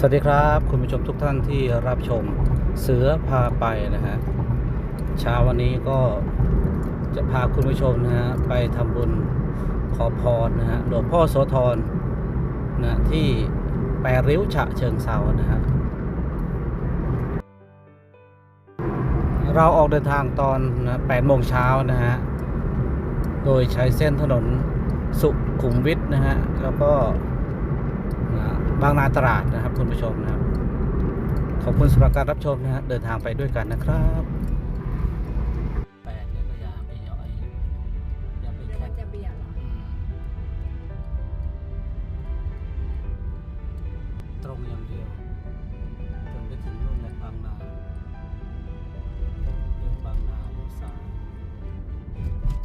สวัสดีครับคุณผู้ชมทุกท่านที่รับชมเสือพาไปนะฮะเช้าวันนี้ก็จะพาคุณผู้ชมนะฮะไปทำบุญขอพรนะฮะหลวงพ่อโสธรนะที่แปรริ้วฉะเชิงเซานะฮะเราออกเดินทางตอนนะ8โมงเช้านะฮะโดยใช้เส้นถนนสุขุมวิทนะฮะแล้วก็ บางนาตราดนะครับคุณผู้ชมนะครับ ขอบคุณสำหรับการรับชมนะฮะเดินทางไปด้วยกันนะครับแปดเนี่ยก็อย่าไปย่อยอย่าไปเดี๋ยวมันจะเบียดเหรอ ตรงอย่างเดียวจนไปถึงนู่นแหละบางนาเลี้ยวบางนาเลี้ยวซ้าย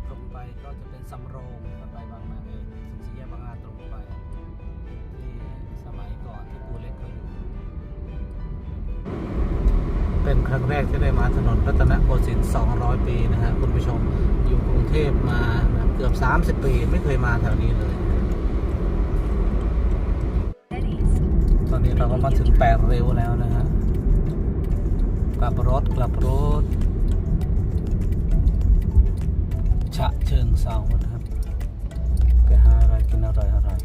ตรงไปก็จะเป็นสำโรงไปบางนาเองถึงสี่แยกบางนาตรงไปที่ สมัยก่อนที่ปูเล็กเขาอยู่ เป็นครั้งแรกที่ได้มาถนนรัตนโกสินทร์200 ปีนะฮะคุณผู้ชมอยู่กรุงเทพมาเกือบ 30 ปีไม่เคยมาแถวนี้เลย ตอนนี้เราก็มาถึงแปดเร็วแล้วนะฮะกลับรถกลับรถฉะเชิงเซานะครับไปหาอะไรกินอร่อยอร่อย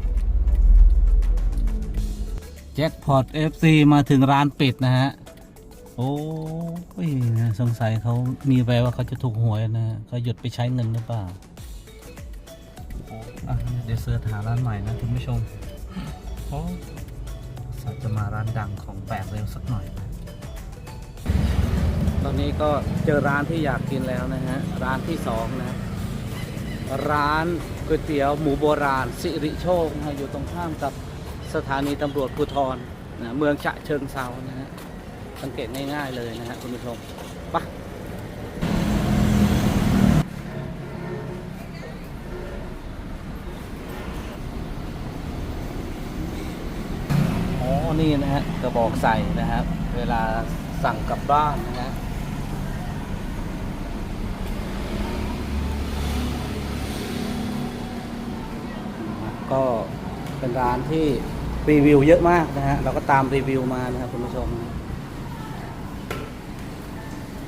จ็คพอต FC มาถึงร้านปิดนะฮะ โอ้ยสงสัยเขามีแววว่าเขาจะถูกหวยนะเขาหยุดไปใช้เงินหรือเปล่าเดี๋ยวเสิร์ชหาร้านใหม่นะคุณผู้ชมโอ้สัจะมาร้านดังของแปลกเร็วสักหน่อยนะตอนนี้ก็เจอร้านที่อยากกินแล้วนะฮะ ร้านที่สองนะ ร้านก๋วยเตี๋ยวหมูโบราณสิริโชคนะอยู่ตรงข้ามกับ สถานีตำรวจภูธรนะเมืองฉะเชิงเซานะฮะสังเกตง่ายๆเลยนะฮะคุณผู้ชมไปะอ๋อนี่นะฮะกระบอกใส่นะครับ เวลาสั่งกลับบ้านนะฮะก็เป็นร้านที่ รีวิวเยอะมากนะฮะเราก็ตามรีวิวมานะครับคุณผู้ชม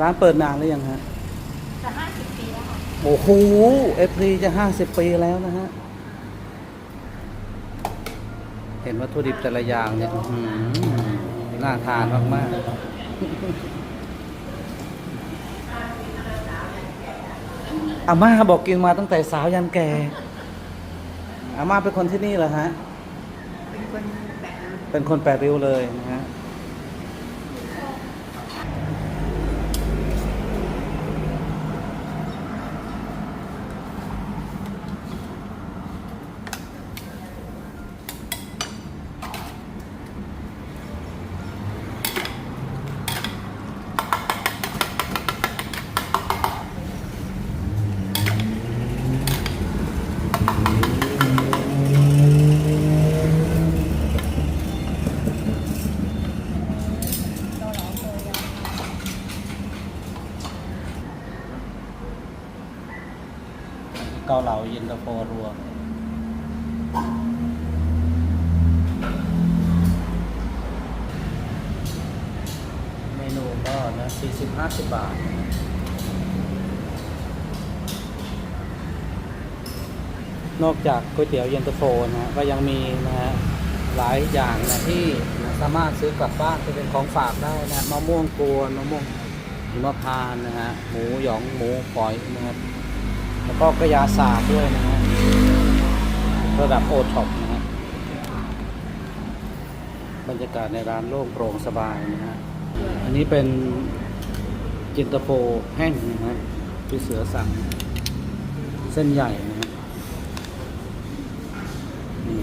ร้านเปิดนานหรือยังฮะจะห้าสิบปีแล้วค่ะโอ้โหเอฟซีจะห้าสิบปีแล้วนะฮะเห็นวัตถุดิบแต่ละอย่างเนี่ยอื้อหือน่าทานมากๆอาม่าบอกกินมาตั้งแต่สาวยันแก่อาม่าเป็นคนที่นี่เหรอฮะ เป็นคนแบบเป็นคนแปดริ้วเลยนะฮะ ตาโฟรวมเมนูก็นะสี่สิบห้าสิบบาทนอกจากก๋วยเตี๋ยวเย็นตาโฟนะฮะก็ยังมีนะฮะหลายอย่างนะที่นะสามารถซื้อกลับบ้านไปเป็นของฝากได้นะฮะมะม่วงกวนมะม่วงหิมพานต์นะฮะหมูหยองหมูฝอยนะครับ แล้วก็กระยาศาสตร์ด้วยนะฮะระดับโอท็อปนะฮะบรรยากาศในร้านโล่งโปร่งสบายนะฮะอันนี้เป็นจินตโฟแห้งนะฮะที่เสือสั่งเส้นใหญ่นะฮะนี่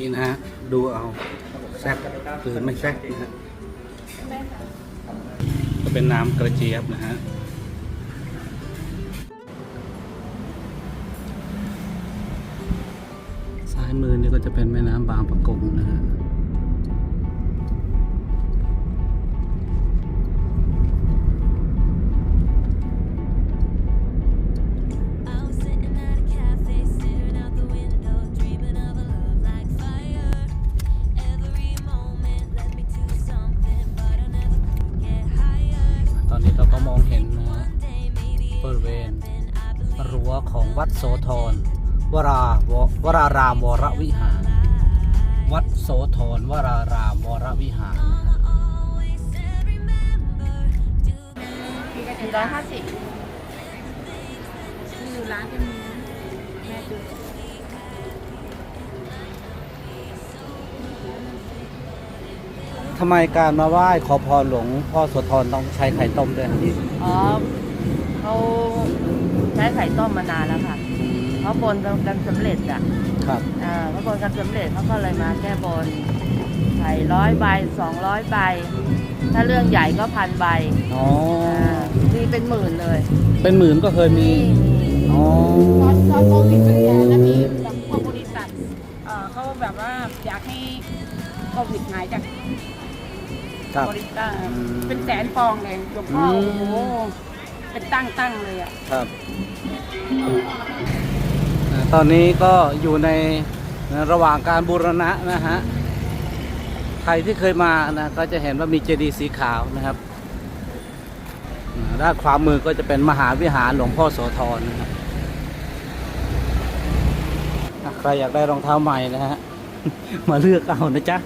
ทีนะฮะดูเอาแซ่บหรือไม่แซ่บนะฮะก็เป็นน้ำกระเจี๊ยบนะฮะซ้ายมือนี่ก็จะเป็นแม่น้ำบางปะกงนะฮะาววรารามวรวิหาร วัดโสธรวรารามวรวิหารนะฮะ always said, remember, do สี่ร้อยห้าสิบมีอยู่ร้านกันนี้แม่ดูทำไมการมาไหว้ขอพรหลวงพ่อโสธรต้องใช้ไข่ต้มด้วยครับอ๋อเขาใช้ไข่ต้มมานานแล้วค่ะ เขาบนกันสำเร็จอะครับอ่าเขาบนกันสำเร็จเขาก็เลยมาแก้บนไข่ร้อยใบสองร้อยใบ ถ้าเรื่องใหญ่ก็พันใบอ๋ออ่ามีเป็นหมื่นเลยเป็นหมื่นก็เคยมีอ๋อตอนตอนโควิดเป็นไงแล้วมีแบบพวกบริษัทเอ่อเขาแบบว่าอยากให้โควิดหายจากครับ บริษัทอืมเป็นแสนฟองเลยหลวงพ่ออืโอ้มโหเป็นตั้งตั้งๆเลยอะครับอ่า ตอนนี้ก็อยู่ในระหว่างการบูรณะนะฮะ ใครที่เคยมานะก็จะเห็นว่ามีเจดีย์สีขาวนะครับ ด้านขวามือก็จะเป็นมหาวิหารหลวงพ่อโสธรนะครับใครอยากได้รองเท้าใหม่นะฮะ มาเลือกเอานะจ๊ะ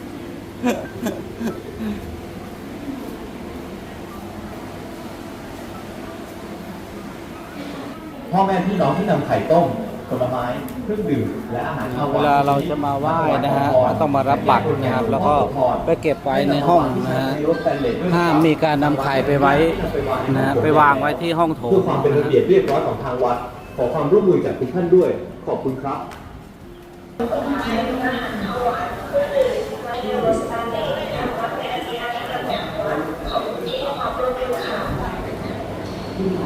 พ่อแม่พี่น้องที่นำไข่ต้ม ผลไม้เครื่องดื่มและอาหารข้าวหเววานลาเราจะมาไหว้นะฮะก็ต้องมารับบัตรนะครับแล้วก็ไปเก็บไว้ในห้องนะฮะห้ามมีการนำไข่ไปไว้นะฮะไปวางไว้ที่ห้องโถงเพื่อความเป็นระเบียบเรียบร้อยของทางวัด ขอความร่วมมือจากทุกท่านด้วย ขอบคุณครับ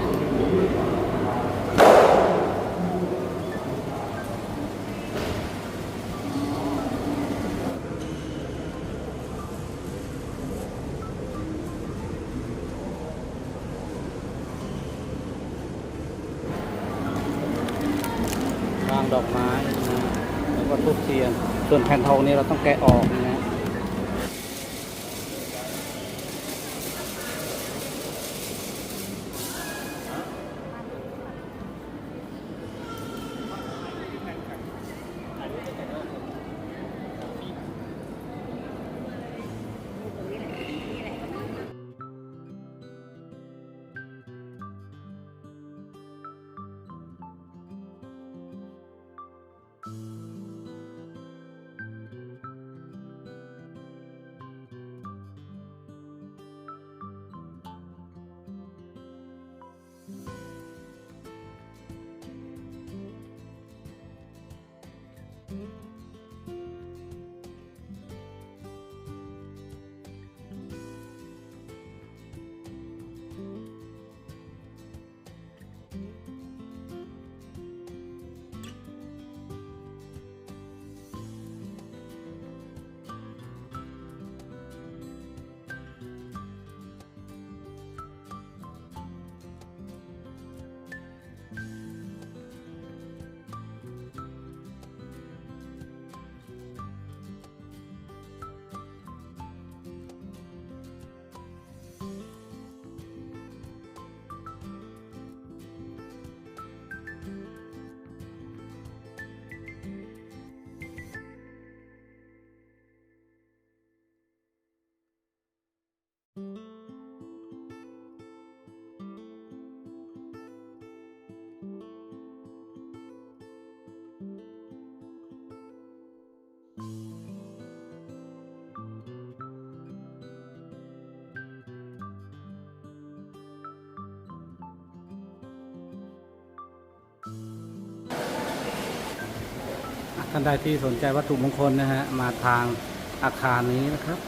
ว แล้วก็ทุบเทียน ส่วนแผ่นทองนี้เราต้องแกะออกนะ ท่านใดที่สนใจวัตถุมงคลนะฮะมาทางอาคารนี้นะครับ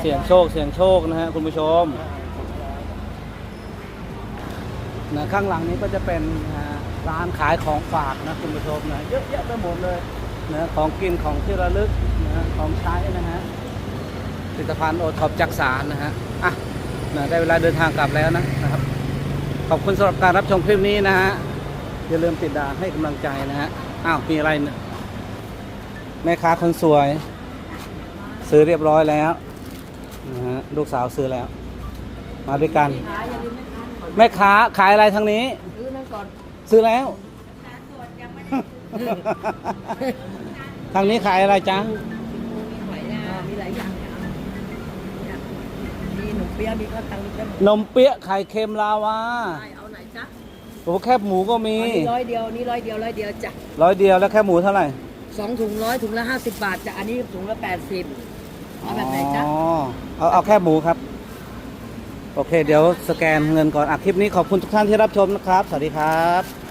เสียงโชคเสียงโชคนะฮะคุณผู้ชมนะข้างหลังนี้ก็จะเป็นร้านขายของฝากนะคุณผู้ชมนะเยอะแยะไปหมดเลยนะของกินของที่ระลึกนะของใช้นะฮะผลิตภัณฑ์โอท็อปจักสารนะฮะ นะได้เวลาเดินทางกลับแล้วนะนะครับ ขอบคุณสำหรับการรับชมคลิปนี้นะฮะอย่าลืมติดดาวให้กำลังใจนะฮะอ้าวมีอะไรเนี่ยแม่ค้าคนสวย ซื้อเรียบร้อยแล้วนะฮะลูกสาวซื้อแล้ว มาด้วยกัน แม่ค้าขายอะไรทางนี้ ซื้อนั่นก่อนซื้อแล้ว ทางนี้ขายอะไรจ๊ะ ปี๊ยะมีข้าวตังมีแค่นมเปี๊ยะไข่เค็มลาวาเอาไหนจ๊ะโอ้แคบหมูก็มีอันนี้ร้อยเดียวนี่ร้อยเดียวร้อยเดียวจ้ะร้อยเดียวแล้วแคบหมูเท่าไหร่สองถุงร้อยถุงละห้าสิบบาทจ้ะอันนี้ถุงละแปดสิบเอาแบบไหนจ๊ะอ๋อเอาเอาแคบหมูครับ โอเค เดี๋ยวสแกนเงินก่อนอะคลิปนี้ขอบคุณทุกท่านที่รับชมนะครับ สวัสดีครับ